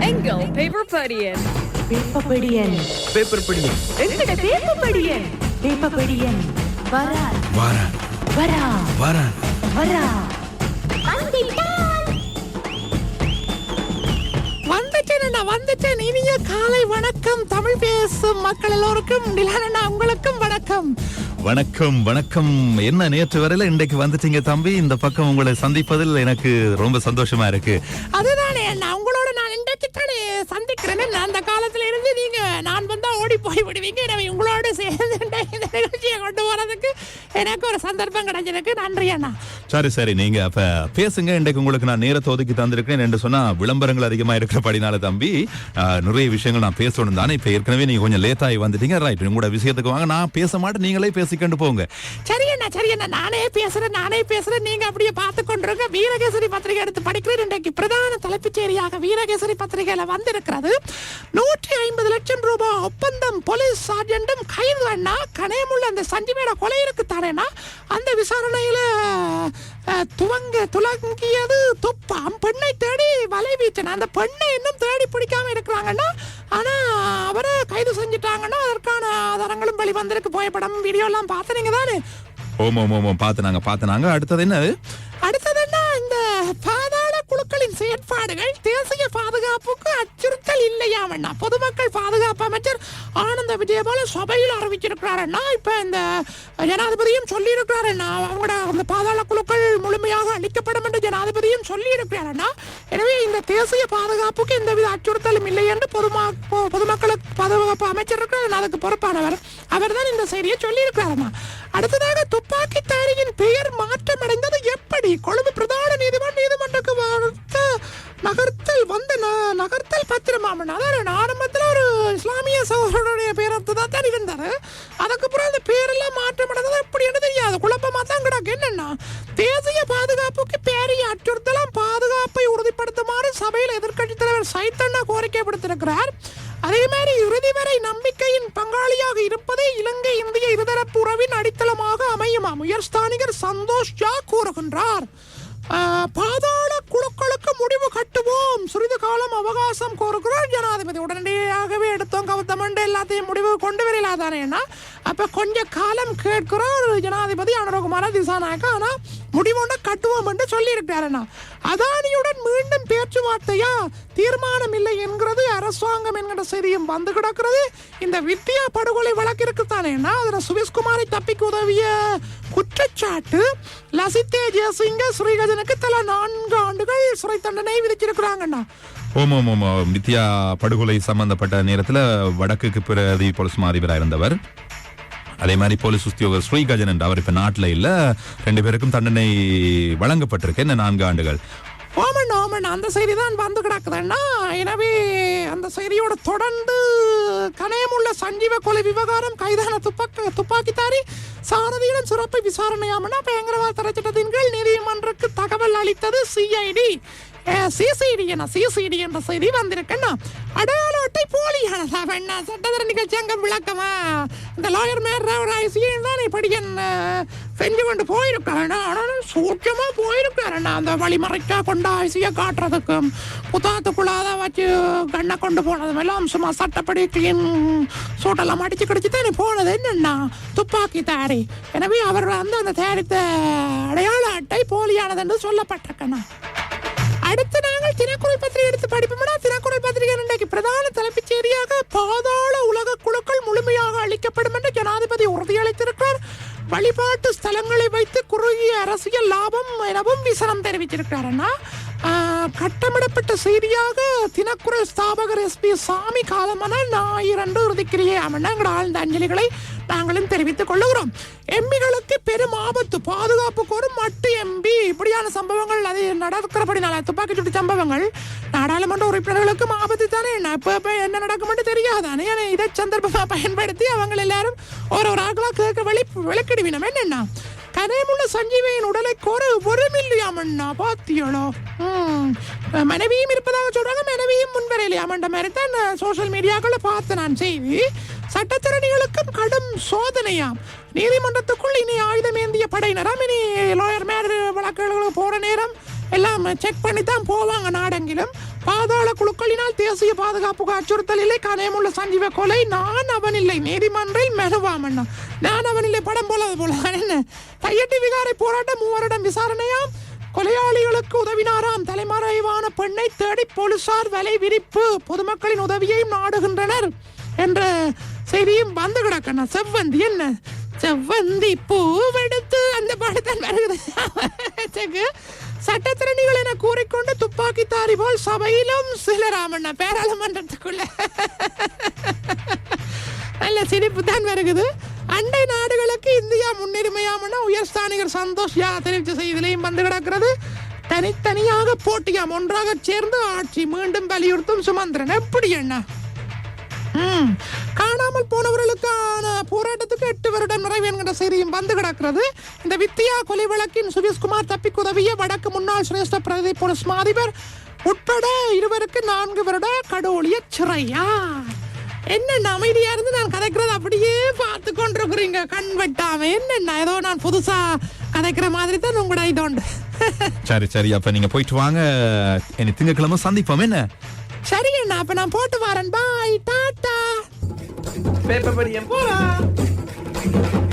எங்கள் paper படியன் பேப்பபடியன் paper படி எங்கட பேப்பபடியன் பேப்பபடியன் வரா வாரா வரா வாரா வரா வந்துட்டேன். நான் வந்துட்டேன். இனிய காலை வணக்கம். தமிழ் பேசும் மக்கள் எல்லோருக்கும். நிலானண்ணா உங்களுக்கும் வணக்கம். வணக்கம் வணக்கம். என்ன நேற்று வரையில இன்றைக்கு வந்துட்டீங்க தம்பி. இந்த பக்கம் உங்களை சந்திப்பதில் எனக்கு ரொம்ப சந்தோஷமா இருக்கு. அதுதானே நான் உங்களோட நான் இன்றைக்கு தானே சந்திக்கிறேன். நான் அந்த காலத்துல இருந்து நீங்க நான் வந்தா ஓடி போய் விடுவீங்க. எனவே உங்களோட சேர்ந்து இந்த நிகழ்ச்சியை கொண்டு வரதுக்கு எனக்கு ஒரு சந்தர்ப்பம் கிடைச்சிருக்கு. நன்றி அண்ணா. சரி சரி நீங்க அப்ப பேசுங்க. இன்றைக்கு உங்களுக்கு நான் நேரத்தை ஒதுக்கி தந்திருக்கேன் என்று சொன்னா விளம்பரங்கள் அதிகமா இருக்கிறபடினால தம்பி நிறைய விஷயங்கள் நான் பேசணும் தானே. இப்ப ஏற்கனவே நீங்க கொஞ்சம் லேட்டாகி வந்துட்டீங்க. ரைட் உங்களோட விஷயத்துக்கு வாங்க. நான் பேச மாட்டேன். நீங்களே பேசிக்கொண்டு போங்க. சரி அண்ணா சரி அண்ணா. நானே பேசுறேன் நானே பேசுறேன். நீங்க அப்படியே பார்த்து கொண்டிருங்க. வீரகேசரி பத்திரிகை எடுத்து படிக்கிறேன். இன்றைக்கு பிரதான தலைப்புச் செய்தியாக வீரகேசரி பத்திரிகையில வந்திருக்கிறது. நூற்றி ஐம்பது லட்சம் ரூபாய் ஒப்பந்தம் போலீஸ் சார்ஜென்டும் கைது அண்ணா. கனேமுள்ள அந்த சஞ்சீவேட கொலை இருக்குத்தானேண்ணா அந்த விசாரணையில துவங்க துலங்கியது துப்பாம் பெண்ணை தேடி வலை வீச்சன. அந்த பெண்ணை இன்னும் தேடி பிடிக்காம இருக்கிறாங்கன்னா ஆனா அவரை கைது செஞ்சுட்டாங்கன்னா அதற்கான ஆதாரங்களும் வெளி வந்திருக்கு புகைப்படம் வீடியோ எல்லாம் பார்த்து நீங்க தானே? ஓம் ஓம் ஓம் பார்த்து நாங்க பார்த்து அடுத்தது என்ன? அடுத்தது என்ன? இந்த பாதாள குழுக்களின் செயற்பாடுகள் தேசிய பாதுகாப்புக்கு அச்சுறுத்தல் இல்லையாமண்ணா பொதுமக்கள் பாதுகாப்பு அமைச்சர் ஆனந்த விஜயபால சபையில் அறிவிச்சிருக்கிறாரண்ணா இப்ப இந்த ஜனாதிபதியும் சொல்லி இருக்கிறாரண்ணா அவங்களோட அந்த பாதாள குழுக்கள் முழுமையாக அளிக்கப்படும் என்று ஜனாதிபதியும் சொல்லி இருக்கிறாரண்ணா எனவே இந்த தேசிய பாதுகாப்புக்கு எந்தவித அச்சுறுத்தலும் இல்லை என்று பொதுமா பொதுமக்களுக்கு பாதுகாப்பு அமைச்சர் இருக்கிறார் அதுக்கு பொறுப்பானவர் அவர். தான் இந்த செய்தியை சொல்லி இருக்கிறாரண்ணா அடுத்ததாக துப்பாக்கித்தாரியின் பெயர் மாற்றமடைந்தது எப்படி? கொழும்பு பிரதான பத்திரமாமன் அதாவது ஆரம்பத்தில் ஒரு இஸ்லாமிய சகோதரனுடைய பேரத்து தான் தான் இருந்தார். அதுக்கப்புறம் அந்த பேரெல்லாம் மாற்றம் மாற்றமடைந்தது எப்படின்னு தெரியாது. குழப்பமாக தான் கிடக்கு. என்னென்னா தேசிய பாதுகாப்புக்கு பேரிய அச்சுறுத்தலாம் பாதுகாப்பை உறுதிப்படுத்துமாறு சபையில் எதிர்க்கட்சித் தலைவர் சைத்தண்ணா கோரிக்கை விடுத்திருக்கிறார் அதே மாதிரி இறுதி வரை நம்பிக்கையின் பங்காளியாக இருப்பதே இலங்கை இந்திய இருதரப்பு உறவின் அடித்தளமாக அமையுமா உயர்ஸ்தானிகர் சந்தோஷ் ஜா கூறுகின்றார். பாதா பாதாள குழுக்களுக்கு முடிவு கட்டுவோம் சிறிது விசுவாசம் கோருகிறோம் ஜனாதிபதி உடனடியாகவே எடுத்தோம் கவுத்தம் எல்லாத்தையும் முடிவு கொண்டு வரலாதானேன்னா அப்ப கொஞ்ச காலம் கேட்கிறோம் ஜனாதிபதி அனுரகுமார திசாநாயக்கா ஆனால் முடிவுண்ட கட்டுவோம் என்று சொல்லி அதானியுடன் மீண்டும் பேச்சுவார்த்தையா தீர்மானம் இல்லை என்கிறது அரசாங்கம் என்கிற செய்தியும் வந்து கிடக்கிறது இந்த வித்தியா படுகொலை வழக்கிற்கு இருக்குத்தானேன்னா அதில் சுவிஸ்குமாரை தப்பிக்க உதவிய குற்றச்சாட்டு லசித்தே ஜெயசிங்க ஸ்ரீகஜனுக்கு தலா நான்கு ஆண்டுகள் சிறை தண்டனை விதிச்சிருக்கிறாங்கண்ணா. ஓம். வித்யா படுகொலை சம்பந்தப்பட்ட நேரத்துல வடக்குக்கு பிரதி போலீஸ் மாதிபராக இருந்தவர். அதே மாதிரி போலீஸ் உத்தியோகர் ஸ்ரீகஜன் என்ற அவர் இப்ப நாட்டுல இல்ல. ரெண்டு பேருக்கும் தண்டனை வழங்கப்பட்டிருக்கு. என்ன நான்கு ஆண்டுகள்? ஓமன் ஓமன் அந்த செய்தி தான் வந்து கிடக்குதுன்னா எனவே அந்த செய்தியோட தொடர்ந்து கணையமுள்ள சஞ்சீவ கொலை விவகாரம் கைதான துப்பாக்க துப்பாக்கித்தாரி சாரதியிடம் சிறப்பு விசாரணையாமனா பயங்கரவாத தரச்சட்டத்தின் கீழ் நீதிமன்றக்கு தகவல் அளித்தது சிஐடி சிசிடி என சிசிடி என்ற செய்தி வந்திருக்குன்னா அடையாள அட்டை போலியானதா என்ன? சட்டத்தர நிகழ்ச்சி அங்கே விளக்கமா? இந்த லாயர் மேர் ஐசியும் தான் படிக்கன் செஞ்சு கொண்டு போயிருக்காருண்ணா ஆனால் சூட்சமாக போயிருக்காருண்ணா அந்த வழிமறைக்கா கொண்டு ஐசியை காட்டுறதுக்கும் புத்தகத்துக்குள்ளாத வச்சு கண்ணை கொண்டு போனதும் எல்லாம் சும்மா சட்டப்படி கிளீன் சூட்டெல்லாம் அடிச்சு கிடிச்சு தானே போனது. என்னென்னா துப்பாக்கி தயாரி எனவே அவர் வந்து அந்த தயாரித்த அடையாள அட்டை போலியானது என்று சொல்லப்பட்டிருக்கண்ணா அடுத்து நாங்கள் தினக்குரல் பத்திரிகை எடுத்து படிப்போம்னா தினக்குரல் பத்திரிகை இன்றைக்கு பிரதான தலைப்புச் செய்தியாக பாதாள உலக குழுக்கள் முழுமையாக அளிக்கப்படும் என்று ஜனாதிபதி உறுதியளித்திருக்கிறார். வழிபாட்டு ஸ்தலங்களை வைத்து குறுகிய அரசியல் லாபம் எனவும் விசனம் தெரிவிச்சிருக்கிறாருன்னா ஆஹ், கட்டமிடப்பட்ட செய்தியாக தினக்குரல் ஸ்தாபகர் எஸ் பி சாமி காலமான ஞாயிறன்று இறுதிக்கிரியே அமர்ந்த எங்கள் ஆழ்ந்த அஞ்சலிகளை நாங்களும் தெரிவித்துக் கொள்ளுகிறோம். எம்பிகளுக்கு பெரும் ஆபத்து பாதுகாப்பு கோரும் மட்டு எம்பி இப்படியான சம்பவங்கள் அது நடக்கிறபடினால துப்பாக்கி சம்பவங்கள் நாடாளுமன்ற உறுப்பினர்களுக்கும் ஆபத்து தானே? என்ன இப்ப என்ன நடக்கும்னு தெரியாதானே ஆனா இதை சந்தர்ப்பமா பயன்படுத்தி அவங்க எல்லாரும் ஒரு ஒரு ஆக்களா கேட்க வெளி விளக்கிடுவினம். என்னென்னா கதைமுள்ள சஞ்சீவியின் உடலை கோர ஒரு மில்லியாமண்ணா பாத்தியளோ. மனைவியும் இருப்பதாக சொல்றாங்க மனைவியும் முன்வரையிலையாமண்ட மாதிரி தான் சோஷியல் மீடியாக்களை பார்த்து நான் செய்தி சட்டத்திறனிகளுக்கும் கடும் சோதனையாம். நீதிமன்றத்துக்குள் இனி ஆயுதம் ஏந்திய படையினராம். இனி லோயர் மேர் வழக்குகளுக்கு போற நேரம் எல்லாம் செக் பண்ணி தான் போவாங்க நாடெங்கிலும். பாதாள குழுக்களினால் தேசிய பாதுகாப்புக்கு அச்சுறுத்தல் இல்லை கனயமுள்ள சஞ்சீவ கொலை நான் அவனில்லை. நீதிமன்றில் மெனுவாமண்ணா நான் அவனில்லை. படம் போல அது போல. என்ன? தையட்டி விகாரை போராட்டம் மூவரிடம் விசாரணையாம். கொலையாளிகளுக்கு உதவினாராம். தலைமறைவான பெண்ணை தேடி போலீசார் வலை விரிப்பு. பொதுமக்களின் உதவியையும் நாடுகின்றனர் என்ற சரி வந்து கிடக்கண்ணா செவ்வந்தி என்ன? செவ்வந்தி பூவெடுத்து அந்த பாடத்தான் வருகிறது. சக்கு. சட்டத்திறனிகள் என கூறிக்கொண்டு துப்பாக்கி தாரி போல் சபையிலும் சிலராமண்ணா பேராளுமன்றத்துக்குள்ள நல்ல சிரிப்பு தான் வருகிறது. அண்டை நாடுகளுக்கு இந்தியா முன்னுரிமையாமன்னா உயர்ஸ்தானிகர் சந்தோஷ் யா தெரிவித்த செய்திலையும் வந்து கிடக்கிறது. தனித்தனியாக போட்டியாம். ஒன்றாக சேர்ந்து ஆட்சி மீண்டும் வலியுறுத்தும் சுமந்திரன். எப்படி என்ன காணாமல் போனவர்களுக்கான போராட்டத்துக்கு எட்டு வருடம் நிறைவு என்கிற செய்தியும் வந்து கிடக்கிறது. இந்த வித்தியா கொலை வழக்கின் சுரேஷ்குமார் தப்பிக்கு உதவிய வடக்கு முன்னாள் சிரேஷ்ட பிரதி போலீஸ் மா அதிபர் உட்பட இருவருக்கு நான்கு வருட கடோலிய சிறையா? என்ன அமைதியா இருந்து நான் கதைக்கிறது அப்படியே பார்த்து கொண்டிருக்கிறீங்க கண் வெட்டாம. என்ன ஏதோ நான் புதுசா கதைக்கிற மாதிரி தான் உங்களோட இதோண்டு சரி சரி. அப்ப நீங்க போயிட்டு வாங்க. இனி திங்கக்கிழமை சந்திப்போம். என்ன? சரி அண்ணா அப்ப நான் போட்டு வரேன். பாய் டாட்டா. பேப்பர் படிக்க போலாம்.